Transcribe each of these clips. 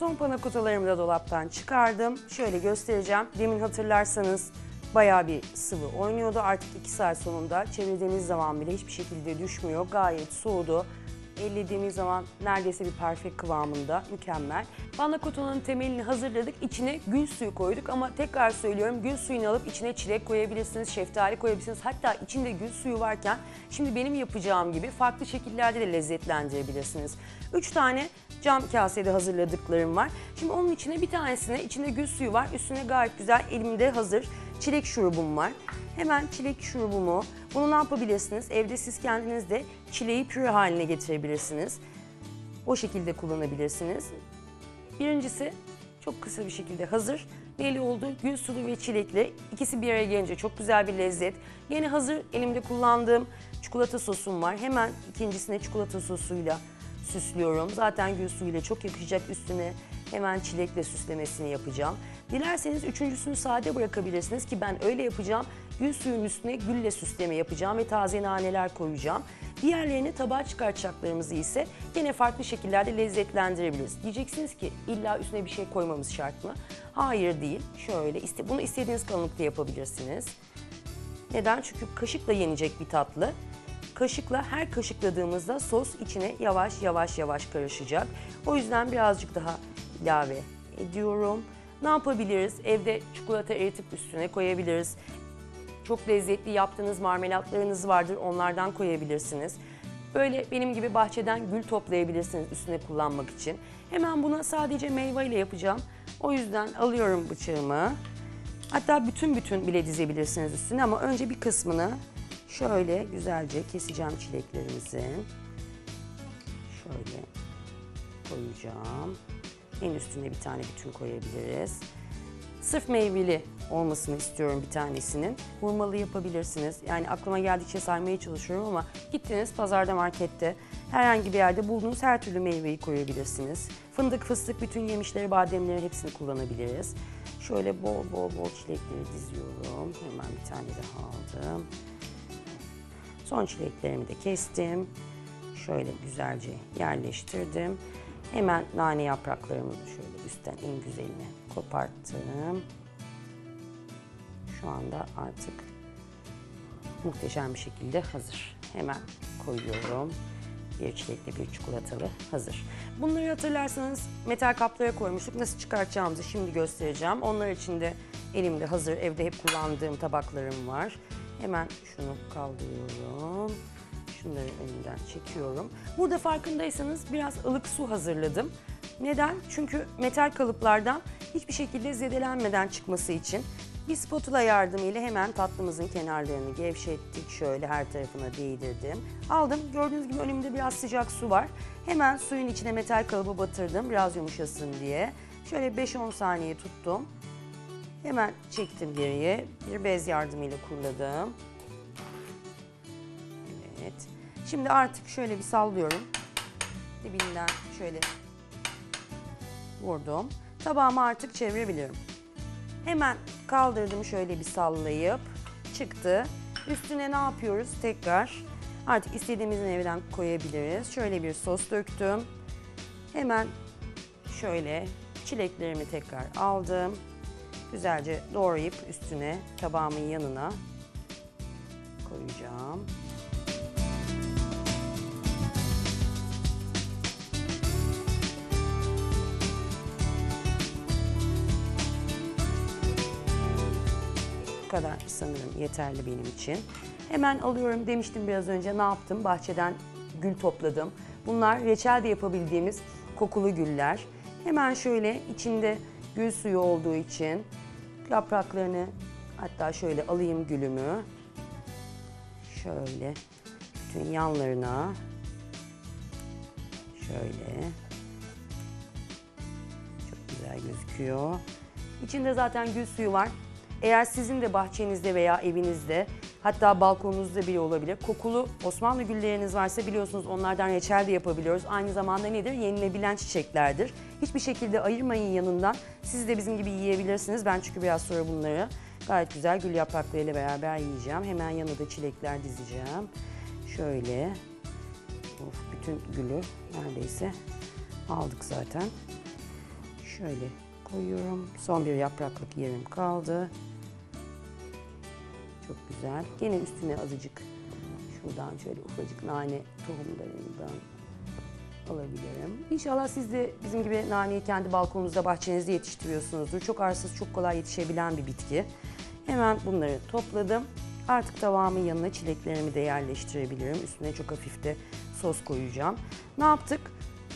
Son panakotalarımı da dolaptan çıkardım. Şöyle göstereceğim. Demin hatırlarsanız bayağı bir sıvı oynuyordu. Artık 2 saat sonunda çevirdiğimiz zaman bile hiçbir şekilde düşmüyor. Gayet soğudu. Ellediğimiz zaman neredeyse bir parfait kıvamında. Mükemmel. Panakotanın temelini hazırladık. İçine gül suyu koyduk ama tekrar söylüyorum gül suyunu alıp içine çilek koyabilirsiniz, şeftali koyabilirsiniz. Hatta içinde gül suyu varken şimdi benim yapacağım gibi farklı şekillerde de lezzetlendirebilirsiniz. 3 tane cam kasede hazırladıklarım var. Şimdi onun içine bir tanesine içinde gül suyu var. Üstüne gayet güzel elimde hazır çilek şurubum var. Hemen çilek şurubumu, bunu ne yapabilirsiniz? Evde siz kendiniz de çileği püre haline getirebilirsiniz. O şekilde kullanabilirsiniz. Birincisi çok kısa bir şekilde hazır. Neli oldu? Gül sulu ve çilekli. İkisi bir araya gelince çok güzel bir lezzet. Yine hazır elimde kullandığım çikolata sosum var. Hemen ikincisine çikolata sosuyla süslüyorum. Zaten gül suyuyla çok yakışacak üstüne hemen çilekle süslemesini yapacağım. Dilerseniz üçüncüsünü sade bırakabilirsiniz ki ben öyle yapacağım. Gül suyun üstüne gülle süsleme yapacağım ve taze naneler koyacağım. Diğerlerini tabağa çıkartacaklarımızı ise yine farklı şekillerde lezzetlendirebiliriz. Diyeceksiniz ki illa üstüne bir şey koymamız şart mı? Hayır değil. Şöyle iste, bunu istediğiniz kalınlıkta yapabilirsiniz. Neden? Çünkü kaşıkla yenecek bir tatlı. Kaşıkla her kaşıkladığımızda sos içine yavaş yavaş yavaş karışacak. O yüzden birazcık daha ilave ediyorum. Ne yapabiliriz? Evde çikolata eritip üstüne koyabiliriz. Çok lezzetli yaptığınız marmelatlarınız vardır. Onlardan koyabilirsiniz. Böyle benim gibi bahçeden gül toplayabilirsiniz üstüne kullanmak için. Hemen buna sadece meyve ile yapacağım. O yüzden alıyorum bıçağımı. Hatta bütün bütün bile dizebilirsiniz üstüne ama önce bir kısmını şöyle güzelce keseceğim çileklerimizin. Şöyle koyacağım. En üstüne bir tane bütün koyabiliriz. Sırf meyveli olmasını istiyorum bir tanesinin. Hurmalı yapabilirsiniz. Yani aklıma geldikçe saymaya çalışıyorum ama gittiniz pazarda markette herhangi bir yerde bulduğunuz her türlü meyveyi koyabilirsiniz. Fındık, fıstık, bütün yemişleri, bademleri hepsini kullanabiliriz. Şöyle bol bol bol çilekleri diziyorum. Hemen bir tane daha aldım. Son çileklerimi de kestim. Şöyle güzelce yerleştirdim. Hemen nane yapraklarımı da şöyle üstten en güzelini koparttım. Şu anda artık muhteşem bir şekilde hazır. Hemen koyuyorum. Bir çilekli bir çikolatalı hazır. Bunları hatırlarsanız metal kaplara koymuştuk. Nasıl çıkartacağımızı şimdi göstereceğim. Onlar için de elimde hazır evde hep kullandığım tabaklarım var. Hemen şunu kaldırıyorum. Şunları elimden çekiyorum. Burada farkındaysanız biraz ılık su hazırladım. Neden? Çünkü metal kalıplardan hiçbir şekilde zedelenmeden çıkması için bir spatula yardımıyla hemen tatlımızın kenarlarını gevşettik. Şöyle her tarafına değdirdim. Aldım. Gördüğünüz gibi önümde biraz sıcak su var. Hemen suyun içine metal kalıbı batırdım biraz yumuşasın diye. Şöyle 5-10 saniye tuttum. Hemen çektim geriye. Bir bez yardımıyla kuruladım. Evet. Şimdi artık şöyle bir sallıyorum. Dibinden şöyle vurdum. Tabağımı artık çevirebilirim. Hemen kaldırdım şöyle bir sallayıp çıktı. Üstüne ne yapıyoruz? Tekrar artık istediğimiz meyveden koyabiliriz. Şöyle bir sos döktüm. Hemen şöyle çileklerimi tekrar aldım. Güzelce doğrayıp üstüne tabağımın yanına koyacağım. Bu kadar sanırım yeterli benim için. Hemen alıyorum demiştim biraz önce ne yaptım? Bahçeden gül topladım. Bunlar reçel de yapabildiğimiz kokulu güller. Hemen şöyle içinde gül suyu olduğu için yapraklarını hatta şöyle alayım gülümü. Şöyle bütün yanlarına şöyle çok güzel gözüküyor. İçinde zaten gül suyu var. Eğer sizin de bahçenizde veya evinizde hatta balkonunuzda bile olabilir. Kokulu Osmanlı gülleriniz varsa biliyorsunuz onlardan reçel de yapabiliyoruz. Aynı zamanda nedir? Yenilebilen çiçeklerdir. Hiçbir şekilde ayırmayın yanından. Siz de bizim gibi yiyebilirsiniz. Ben çünkü biraz sonra bunları gayet güzel gül yapraklarıyla beraber yiyeceğim. Hemen yanına da çilekler dizeceğim. Şöyle. Of, bütün gülü neredeyse aldık zaten. Şöyle koyuyorum. Son bir yapraklık yerim kaldı. Çok güzel. Yine üstüne azıcık şuradan şöyle ufacık nane tohumlarından alabilirim. İnşallah siz de bizim gibi naneyi kendi balkonunuzda, bahçenizde yetiştiriyorsunuzdur. Çok arsız, çok kolay yetişebilen bir bitki. Hemen bunları topladım. Artık tavamın yanına çileklerimi de yerleştirebilirim. Üstüne çok hafif de sos koyacağım. Ne yaptık?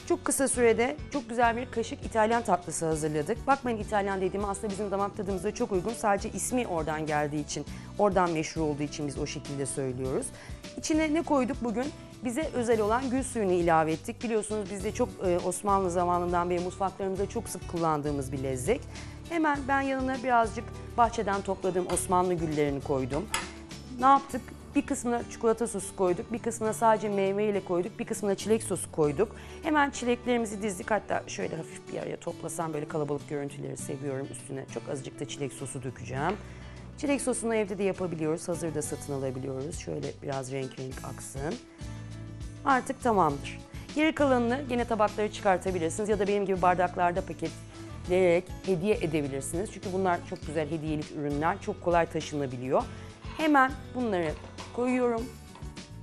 Çok kısa sürede çok güzel bir kaşık İtalyan tatlısı hazırladık. Bakmayın İtalyan dediğim aslında bizim damak tadımıza çok uygun. Sadece ismi oradan geldiği için, oradan meşhur olduğu için biz o şekilde söylüyoruz. İçine ne koyduk bugün? Bize özel olan gül suyunu ilave ettik. Biliyorsunuz bizde çok e, Osmanlı zamanından beri mutfaklarımızda çok sık kullandığımız bir lezzet. Hemen ben yanına birazcık bahçeden topladığım Osmanlı güllerini koydum. Ne yaptık? Bir kısmına çikolata sosu koyduk, bir kısmına sadece meyve ile koyduk, bir kısmına çilek sosu koyduk. Hemen çileklerimizi dizdik. Hatta şöyle hafif bir araya toplasam böyle kalabalık görüntüleri seviyorum. Üstüne çok azıcık da çilek sosu dökeceğim. Çilek sosunu evde de yapabiliyoruz. Hazır da satın alabiliyoruz. Şöyle biraz renk renk aksın. Artık tamamdır. Geri kalanını yine tabakları çıkartabilirsiniz ya da benim gibi bardaklarda paketleyerek hediye edebilirsiniz. Çünkü bunlar çok güzel hediyelik ürünler. Çok kolay taşınabiliyor. Hemen bunları koyuyorum.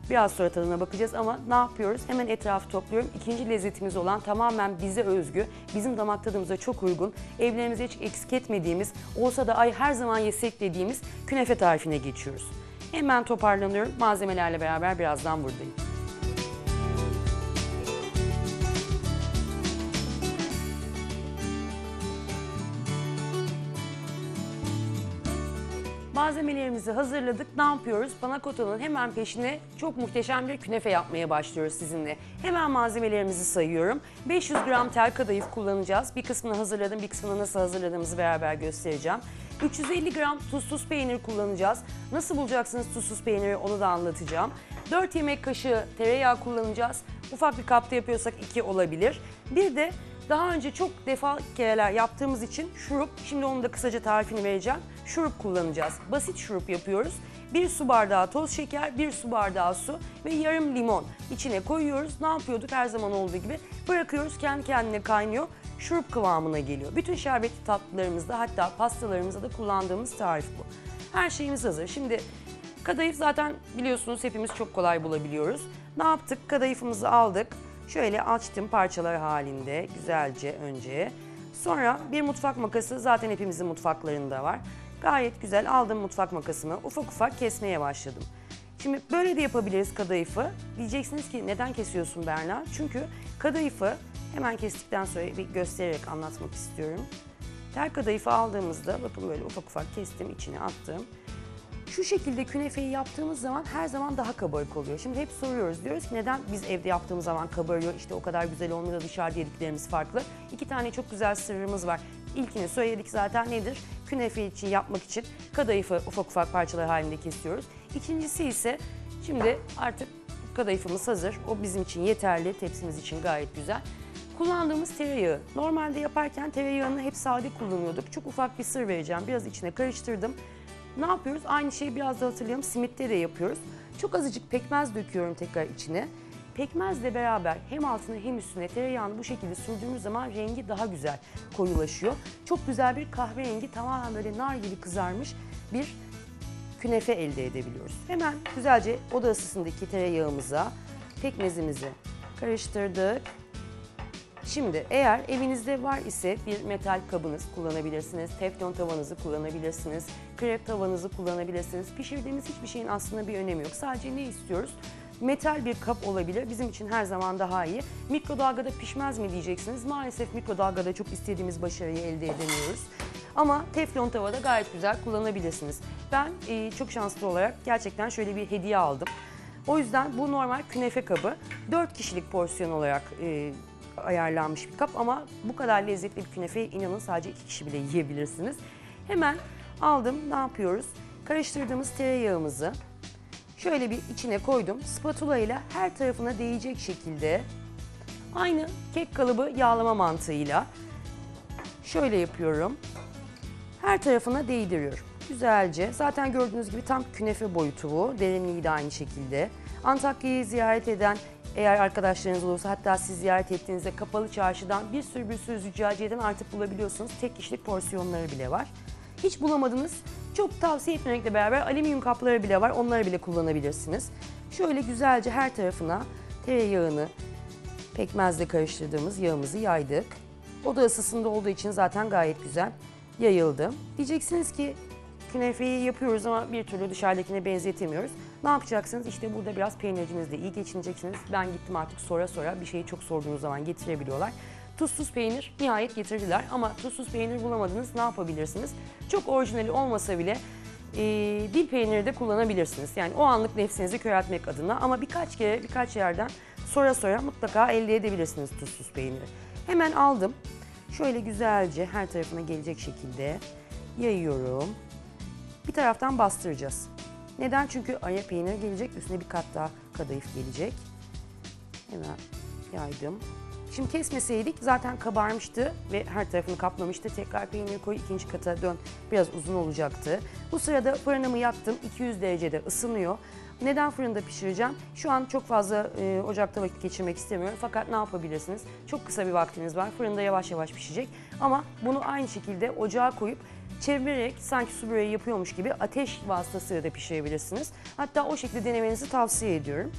Biraz sonra tadına bakacağız ama ne yapıyoruz? Hemen etrafı topluyorum. İkinci lezzetimiz olan tamamen bize özgü, bizim damak tadımıza çok uygun, evlerimizde hiç eksik etmediğimiz, olsa da ay her zaman yesek dediğimiz künefe tarifine geçiyoruz. Hemen toparlanıyorum. Malzemelerle beraber birazdan buradayım. Malzemelerimizi hazırladık. Ne yapıyoruz? Panakotanın hemen peşine çok muhteşem bir künefe yapmaya başlıyoruz sizinle. Hemen malzemelerimizi sayıyorum. 500 gram tel kadayıf kullanacağız. Bir kısmını hazırladım, bir kısmını nasıl hazırladığımızı beraber göstereceğim. 350 gram tuzsuz peynir kullanacağız. Nasıl bulacaksınız tuzsuz peyniri onu da anlatacağım. 4 yemek kaşığı tereyağı kullanacağız. Ufak bir kapta yapıyorsak 2 olabilir. Bir de daha önce çok defa kereler yaptığımız için şurup, şimdi onun da kısaca tarifini vereceğim. Şurup kullanacağız. Basit şurup yapıyoruz. Bir su bardağı toz şeker, bir su bardağı su ve yarım limon içine koyuyoruz. Ne yapıyorduk her zaman olduğu gibi? Bırakıyoruz kendi kendine kaynıyor. Şurup kıvamına geliyor. Bütün şerbetli tatlılarımızda hatta pastalarımızda da kullandığımız tarif bu. Her şeyimiz hazır. Şimdi kadayıf zaten biliyorsunuz hepimiz çok kolay bulabiliyoruz. Ne yaptık? Kadayıfımızı aldık. Şöyle açtım parçalar halinde güzelce önce. Sonra bir mutfak makası zaten hepimizin mutfaklarında var. Gayet güzel aldım mutfak makasımı ufak ufak kesmeye başladım. Şimdi böyle de yapabiliriz kadayıfı. Diyeceksiniz ki neden kesiyorsun Berna? Çünkü kadayıfı hemen kestikten sonra bir göstererek anlatmak istiyorum. Tel kadayıfı aldığımızda bakın böyle ufak ufak kestim içine attım. Şu şekilde künefeyi yaptığımız zaman her zaman daha kabarık oluyor. Şimdi hep soruyoruz diyoruz ki neden biz evde yaptığımız zaman kabarıyor işte o kadar güzel olmuyor da dışarıda yediklerimiz farklı. İki tane çok güzel sırrımız var. İlkini söyledik zaten nedir? Künefe için yapmak için kadayıfı ufak ufak parçalar halinde kesiyoruz. İkincisi ise şimdi artık kadayıfımız hazır. O bizim için yeterli. Tepsimiz için gayet güzel. Kullandığımız tereyağı. Normalde yaparken tereyağını hep sade kullanıyorduk. Çok ufak bir sır vereceğim. Biraz içine karıştırdım. Ne yapıyoruz? Aynı şeyi biraz da hatırlayalım. Simitte de yapıyoruz. Çok azıcık pekmez döküyorum tekrar içine. Pekmezle beraber hem altına hem üstüne tereyağını bu şekilde sürdüğümüz zaman rengi daha güzel koyulaşıyor. Çok güzel bir kahverengi tamamen böyle nar gibi kızarmış bir künefe elde edebiliyoruz. Hemen güzelce oda ısısındaki tereyağımıza pekmezimizi karıştırdık. Şimdi eğer evinizde var ise bir metal kabınız kullanabilirsiniz, teflon tavanızı kullanabilirsiniz, krep tavanızı kullanabilirsiniz. Pişirdiğimiz hiçbir şeyin aslında bir önemi yok. Sadece ne istiyoruz? Metal bir kap olabilir. Bizim için her zaman daha iyi. Mikrodalgada pişmez mi diyeceksiniz. Maalesef mikrodalgada çok istediğimiz başarıyı elde edemiyoruz. Ama teflon tavada gayet güzel kullanabilirsiniz. Ben e, çok şanslı olarak gerçekten şöyle bir hediye aldım. O yüzden bu normal künefe kabı 4 kişilik porsiyon olarak e, ayarlanmış bir kap ama bu kadar lezzetli bir künefeyi inanın sadece iki kişi bile yiyebilirsiniz. Hemen aldım ne yapıyoruz? Karıştırdığımız tereyağımızı şöyle bir içine koydum. Spatula ile her tarafına değecek şekilde aynı kek kalıbı yağlama mantığıyla şöyle yapıyorum. Her tarafına değdiriyorum. Güzelce. Zaten gördüğünüz gibi tam künefe boyutu bu. Derinliği de aynı şekilde. Antakya'yı ziyaret eden Eğer arkadaşlarınız olursa hatta siz ziyaret ettiğinizde kapalı çarşıdan bir sürü bir sürü züccaciyeden artık bulabiliyorsunuz. Tek kişilik porsiyonları bile var. Hiç bulamadınız. Çok tavsiye etmemekle beraber alüminyum kapları bile var. Onları bile kullanabilirsiniz. Şöyle güzelce her tarafına tereyağını pekmezle karıştırdığımız yağımızı yaydık. Oda ısısında olduğu için zaten gayet güzel yayıldı. Diyeceksiniz ki künefeyi yapıyoruz ama bir türlü dışarıdakine benzetemiyoruz. Ne yapacaksınız? İşte burada biraz peynircinizle iyi geçineceksiniz. Ben gittim artık sonra sonra bir şeyi çok sorduğunuz zaman getirebiliyorlar. Tuzsuz peynir nihayet getirdiler ama tuzsuz peynir bulamadınız ne yapabilirsiniz? Çok orijinali olmasa bile e, dil peyniri de kullanabilirsiniz. Yani o anlık nefsinizi köreltmek adına ama birkaç kere birkaç yerden sonra sonra mutlaka elde edebilirsiniz tuzsuz peyniri. Hemen aldım. Şöyle güzelce her tarafına gelecek şekilde yayıyorum. Bir taraftan bastıracağız. Neden? Çünkü aya peynir gelecek, üstüne bir kat daha kadayıf gelecek. Hemen yaydım. Şimdi kesmeseydik zaten kabarmıştı ve her tarafını kaplamıştı. Tekrar peyniri koy ikinci kata dön. Biraz uzun olacaktı. Bu sırada fırınımı yaktım. 200 derecede ısınıyor. Neden fırında pişireceğim? Şu an çok fazla e, ocakta vakit geçirmek istemiyorum. Fakat ne yapabilirsiniz? Çok kısa bir vaktiniz var. Fırında yavaş yavaş pişecek. Ama bunu aynı şekilde ocağa koyup çevirerek sanki su böreği yapıyormuş gibi ateş vasıtasıyla da pişirebilirsiniz. Hatta o şekilde denemenizi tavsiye ediyorum.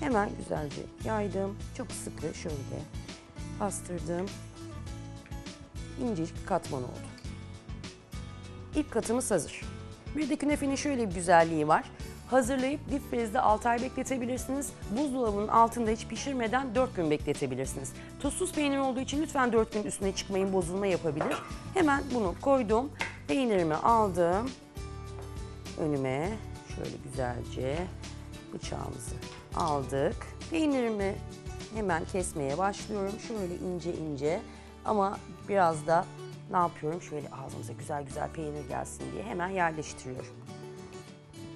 Hemen güzelce yaydım. Çok sıkı şöyle bastırdım. İncecik bir katman oldu. İlk katımız hazır. Bir de künefenin şöyle bir güzelliği var. Hazırlayıp dip frizde 6 ay bekletebilirsiniz. Buzdolabının altında hiç pişirmeden 4 gün bekletebilirsiniz. Tuzsuz peynir olduğu için lütfen 4 gün üstüne çıkmayın bozulma yapabilir. Hemen bunu koydum. Peynirimi aldım. Önüme şöyle güzelce bıçağımızı aldık. Peynirimi hemen kesmeye başlıyorum. Şöyle ince ince ama biraz da ne yapıyorum? Şöyle ağzımıza güzel güzel peynir gelsin diye hemen yerleştiriyorum.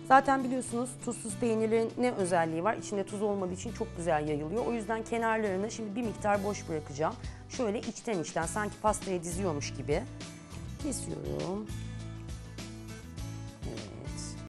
Zaten biliyorsunuz tuzsuz peynirlerin ne özelliği var? İçinde tuz olmadığı için çok güzel yayılıyor. O yüzden kenarlarını şimdi bir miktar boş bırakacağım. Şöyle içten içten sanki pastaya diziyormuş gibi kesiyorum.